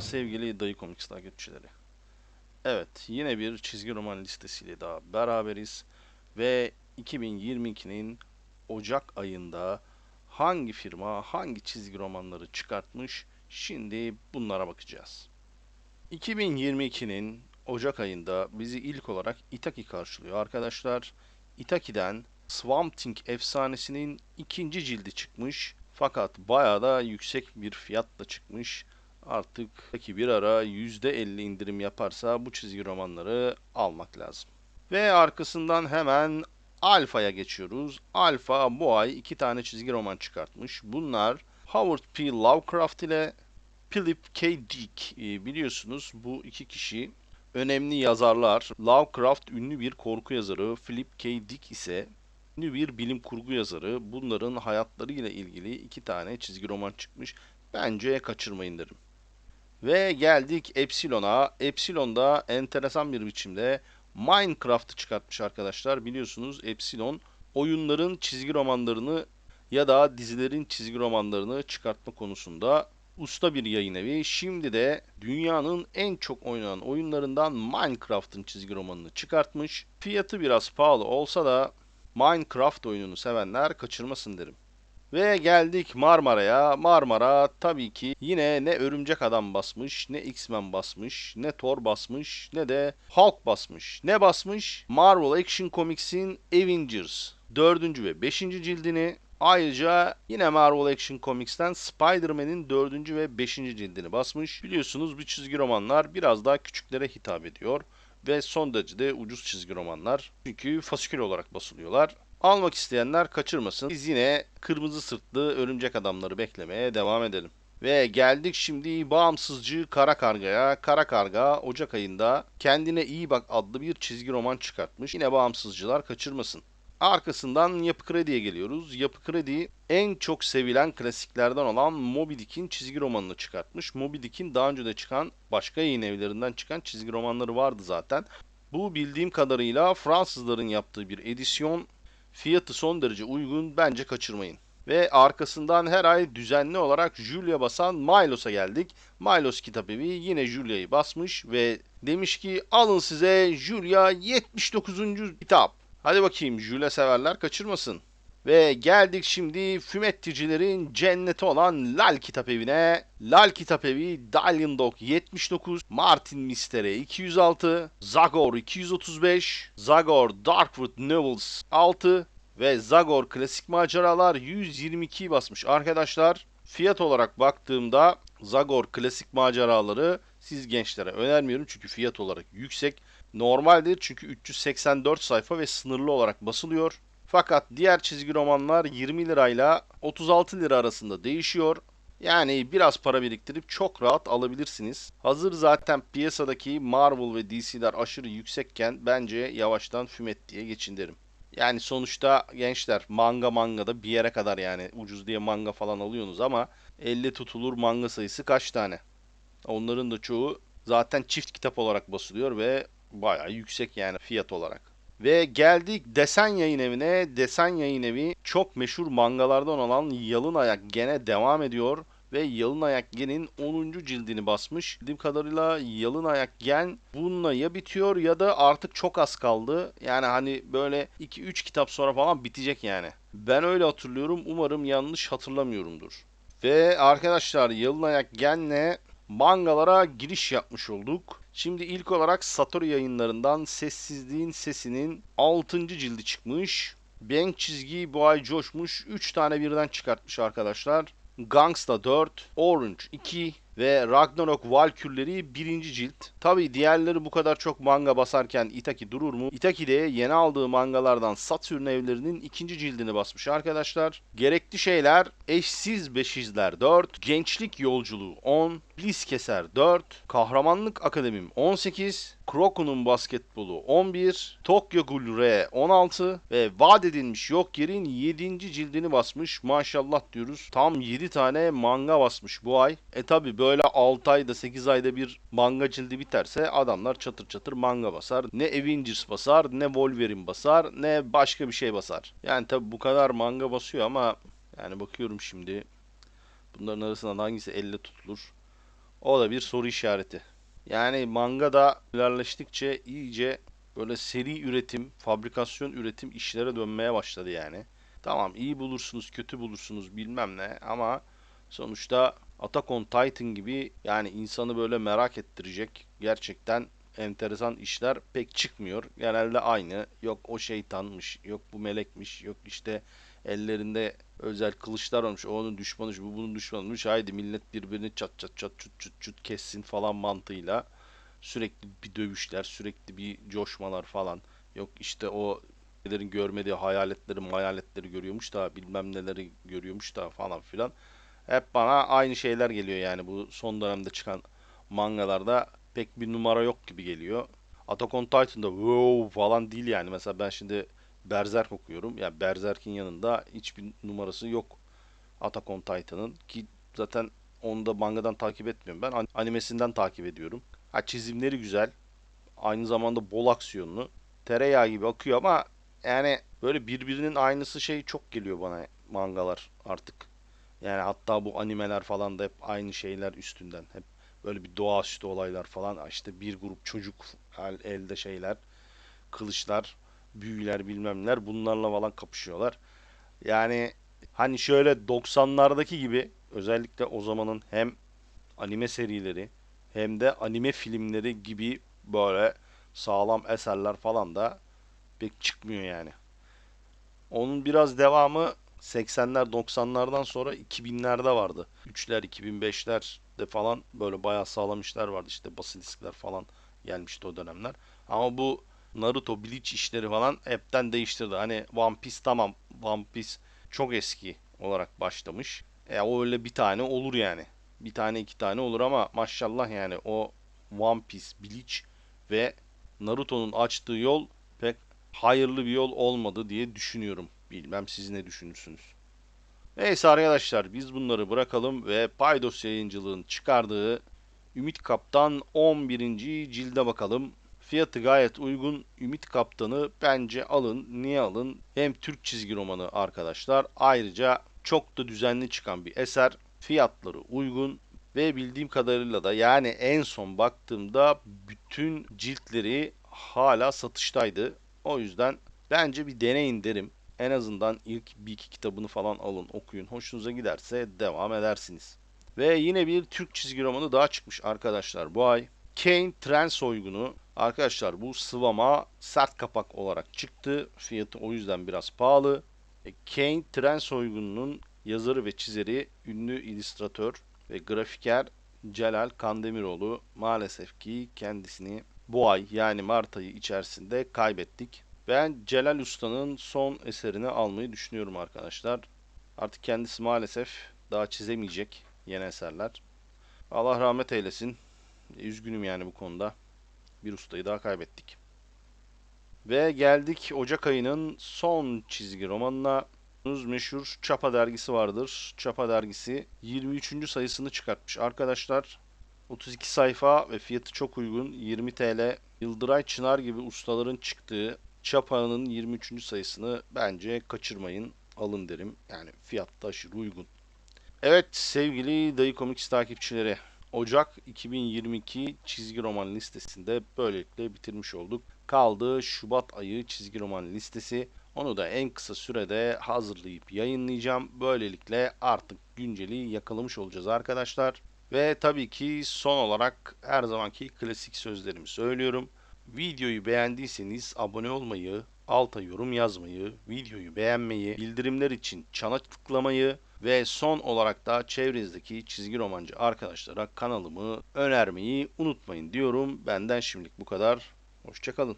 Sevgili Dayı Comics takipçileri. Evet, yine bir çizgi roman listesiyle daha beraberiz. Ve 2022'nin Ocak ayında hangi firma hangi çizgi romanları çıkartmış? Şimdi bunlara bakacağız. 2022'nin Ocak ayında bizi ilk olarak Itaki karşılıyor arkadaşlar. Itaki'den Swamp Thing efsanesinin ikinci cildi çıkmış. Fakat bayağı da yüksek bir fiyatla çıkmış. Artık peki bir ara %50 indirim yaparsa bu çizgi romanları almak lazım. Ve arkasından hemen Alfa'ya geçiyoruz. Alfa bu ay iki tane çizgi roman çıkartmış. Bunlar Howard P. Lovecraft ile Philip K. Dick. Ee, biliyorsunuz bu iki kişi önemli yazarlar. Lovecraft ünlü bir korku yazarı, Philip K. Dick ise ünlü bir bilim kurgu yazarı. Bunların hayatlarıyla ilgili iki tane çizgi roman çıkmış. Bence kaçırmayın derim. Ve geldik Epsilon'a. Epsilon'da enteresan bir biçimde Minecraft'ı çıkartmış arkadaşlar. Biliyorsunuz Epsilon oyunların çizgi romanlarını ya da dizilerin çizgi romanlarını çıkartma konusunda usta bir yayın evi. Şimdi de dünyanın en çok oynanan oyunlarından Minecraft'ın çizgi romanını çıkartmış. Fiyatı biraz pahalı olsa da Minecraft oyununu sevenler kaçırmasın derim. Ve geldik Marmara'ya. Marmara tabii ki yine ne Örümcek Adam basmış, ne X-Men basmış, ne Thor basmış, ne de Hulk basmış. Ne basmış? Marvel Action Comics'in Avengers 4. ve 5. cildini Ayrıca yine Marvel Action Comics'ten Spider-Man'in 4. ve 5. cildini basmış. Biliyorsunuz bu çizgi romanlar biraz daha küçüklere hitap ediyor ve son derece de ucuz çizgi romanlar. Çünkü fasikül olarak basılıyorlar. Almak isteyenler kaçırmasın. Biz yine kırmızı sırtlı örümcek adamları beklemeye devam edelim. Ve geldik şimdi bağımsızcı Kara Karga'ya. Kara Karga Ocak ayında Kendine İyi Bak adlı bir çizgi roman çıkartmış. Yine bağımsızcılar kaçırmasın. Arkasından Yapı Kredi'ye geliyoruz. Yapı Kredi en çok sevilen klasiklerden olan Moby Dick'in çizgi romanını çıkartmış. Moby Dick'in daha önce de çıkan başka yayın evlerinden çıkan çizgi romanları vardı zaten. Bu bildiğim kadarıyla Fransızların yaptığı bir edisyon. Fiyatı son derece uygun. Bence kaçırmayın. Ve arkasından her ay düzenli olarak Julia basan Milos'a geldik. Milos kitap evi yine Julia'yı basmış ve demiş ki alın size Julia 79. kitap. Hadi bakayım Julia severler kaçırmasın. Ve geldik şimdi fümetticilerin cenneti olan Lal Kitap Evi'ne. Lal Kitap Evi, Dalian Dog 79, Martin Mistere 206, Zagor 235, Zagor Darkwood Novels 6 ve Zagor Klasik Maceralar 122 basmış arkadaşlar. Fiyat olarak baktığımda Zagor Klasik Maceraları siz gençlere önermiyorum çünkü fiyat olarak yüksek. Normaldir çünkü 384 sayfa ve sınırlı olarak basılıyor. Fakat diğer çizgi romanlar 20 lirayla 36 lira arasında değişiyor. Yani biraz para biriktirip çok rahat alabilirsiniz. Hazır zaten piyasadaki Marvel ve DC'ler aşırı yüksekken bence yavaştan Fümet diye geçin derim. Yani sonuçta gençler manga manga da bir yere kadar yani ucuz diye manga falan alıyorsunuz ama elle tutulur manga sayısı kaç tane? Onların da çoğu zaten çift kitap olarak basılıyor ve bayağı yüksek yani fiyat olarak. Ve geldik Desen Yayın Evi'ne. Desen Yayın Evi çok meşhur mangalardan olan Yalın Ayak gene devam ediyor. Ve Yalın Ayak Gen'in 10. cildini basmış. Bildiğim kadarıyla Yalın Ayak Gen bununla ya bitiyor ya da artık çok az kaldı. Yani hani böyle 2-3 kitap sonra falan bitecek yani. Ben öyle hatırlıyorum. Umarım yanlış hatırlamıyorumdur. Ve arkadaşlar Yalın Ayak Gen'le mangalara giriş yapmış olduk. Şimdi ilk olarak Satori yayınlarından Sessizliğin Sesi'nin 6. cildi çıkmış. Bank çizgi bu ay coşmuş. 3 tane birden çıkartmış arkadaşlar. Gangsta 4, Orange 2 ve Ragnarok Valkürleri 1. cilt. Tabi diğerleri bu kadar çok manga basarken Itaki durur mu? Itaki de yeni aldığı mangalardan Saturn evlerinin 2. cildini basmış arkadaşlar. Gerekli şeyler Eşsiz Beşizler 4, Gençlik Yolculuğu 10, Bliss Keser 4, Kahramanlık Akademim 18, Kroku'nun basketbolu 11, Tokyo Ghoul R 16 ve vaat edilmiş yok yerin 7. cildini basmış. Maşallah diyoruz. Tam 7 tane manga basmış bu ay. E tabi böyle 6 ayda 8 ayda bir manga cildi biterse adamlar çatır çatır manga basar. Ne Avengers basar, ne Wolverine basar, ne başka bir şey basar. Yani tabi bu kadar manga basıyor ama yani bakıyorum şimdi bunların arasından hangisi elle tutulur? O da bir soru işareti. Yani manga da ilerleştikçe iyice böyle seri üretim, fabrikasyon üretim işlere dönmeye başladı yani. Tamam iyi bulursunuz, kötü bulursunuz bilmem ne ama sonuçta Attack on Titan gibi yani insanı böyle merak ettirecek gerçekten enteresan işler pek çıkmıyor. Genelde aynı. Yok o şeytanmış, yok bu melekmiş, yok işte ellerinde özel kılıçlar olmuş. O onun düşmanıymış, bu bunun düşmanıymış. Haydi millet birbirini çat çat çat çut çut çut kessin falan mantığıyla. Sürekli bir dövüşler, sürekli bir coşmalar falan. Yok işte o şeylerin görmediği hayaletleri, hayaletleri görüyormuş da bilmem neleri görüyormuş da falan filan. Hep bana aynı şeyler geliyor yani bu son dönemde çıkan mangalarda pek bir numara yok gibi geliyor. Attack on Titan'da wow falan değil yani. Mesela ben şimdi Berserk okuyorum. Ya yani Berserk'in yanında hiçbir numarası yok Attack on Titan'ın ki zaten onu da mangadan takip etmiyorum. Ben an- animesinden takip ediyorum. Ha çizimleri güzel. Aynı zamanda bol aksiyonlu. Tereyağı gibi akıyor ama yani böyle birbirinin aynısı şey çok geliyor bana mangalar artık. Yani hatta bu animeler falan da hep aynı şeyler üstünden. Hep böyle bir doğaüstü olaylar falan. İşte bir grup çocuk el, elde şeyler, kılıçlar, büyüler bilmem neler bunlarla falan kapışıyorlar. Yani hani şöyle 90'lardaki gibi özellikle o zamanın hem anime serileri hem de anime filmleri gibi böyle sağlam eserler falan da pek çıkmıyor yani. Onun biraz devamı 80'ler 90'lardan sonra 2000'lerde vardı. 3'ler 2005'lerde falan böyle bayağı sağlam işler vardı. İşte Basiliskler falan gelmişti o dönemler. Ama bu Naruto, Bleach işleri falan hepten değiştirdi. Hani One Piece tamam One Piece çok eski olarak başlamış. E o öyle bir tane olur yani. Bir tane iki tane olur ama maşallah yani o One Piece, Bleach ve Naruto'nun açtığı yol pek hayırlı bir yol olmadı diye düşünüyorum. Bilmem siz ne düşünürsünüz. Neyse arkadaşlar biz bunları bırakalım ve Paydos yayıncılığın çıkardığı Ümit Kaptan 11. cilde bakalım. Fiyatı gayet uygun. Ümit Kaptan'ı bence alın. Niye alın? Hem Türk çizgi romanı arkadaşlar. Ayrıca çok da düzenli çıkan bir eser. Fiyatları uygun. Ve bildiğim kadarıyla da yani en son baktığımda bütün ciltleri hala satıştaydı. O yüzden bence bir deneyin derim. En azından ilk bir iki kitabını falan alın okuyun. Hoşunuza giderse devam edersiniz. Ve yine bir Türk çizgi romanı daha çıkmış arkadaşlar bu ay. Kane Tren Soygunu. Arkadaşlar bu sıvama sert kapak olarak çıktı. Fiyatı o yüzden biraz pahalı. E, Kane Tren Soygunu'nun yazarı ve çizeri ünlü illüstratör ve grafiker Celal Kandemiroğlu maalesef ki kendisini bu ay yani Mart ayı içerisinde kaybettik. Ben Celal Usta'nın son eserini almayı düşünüyorum arkadaşlar. Artık kendisi maalesef daha çizemeyecek yeni eserler. Allah rahmet eylesin. Üzgünüm yani bu konuda. Bir ustayı daha kaybettik. Ve geldik Ocak ayının son çizgi romanına. Meşhur Çapa dergisi vardır. Çapa dergisi 23. sayısını çıkartmış arkadaşlar. 32 sayfa ve fiyatı çok uygun. 20 TL. Yıldıray Çınar gibi ustaların çıktığı Çapa'nın 23. sayısını bence kaçırmayın. Alın derim. Yani fiyat da aşırı uygun. Evet sevgili Dayı Comics takipçileri. Ocak 2022 çizgi roman listesinde böylelikle bitirmiş olduk. Kaldı Şubat ayı çizgi roman listesi. Onu da en kısa sürede hazırlayıp yayınlayacağım. Böylelikle artık günceli yakalamış olacağız arkadaşlar. Ve tabii ki son olarak her zamanki klasik sözlerimi söylüyorum. Videoyu beğendiyseniz abone olmayı, alta yorum yazmayı, videoyu beğenmeyi, bildirimler için çana tıklamayı ve son olarak da çevrenizdeki çizgi romancı arkadaşlara kanalımı önermeyi unutmayın diyorum. Benden şimdilik bu kadar. Hoşçakalın.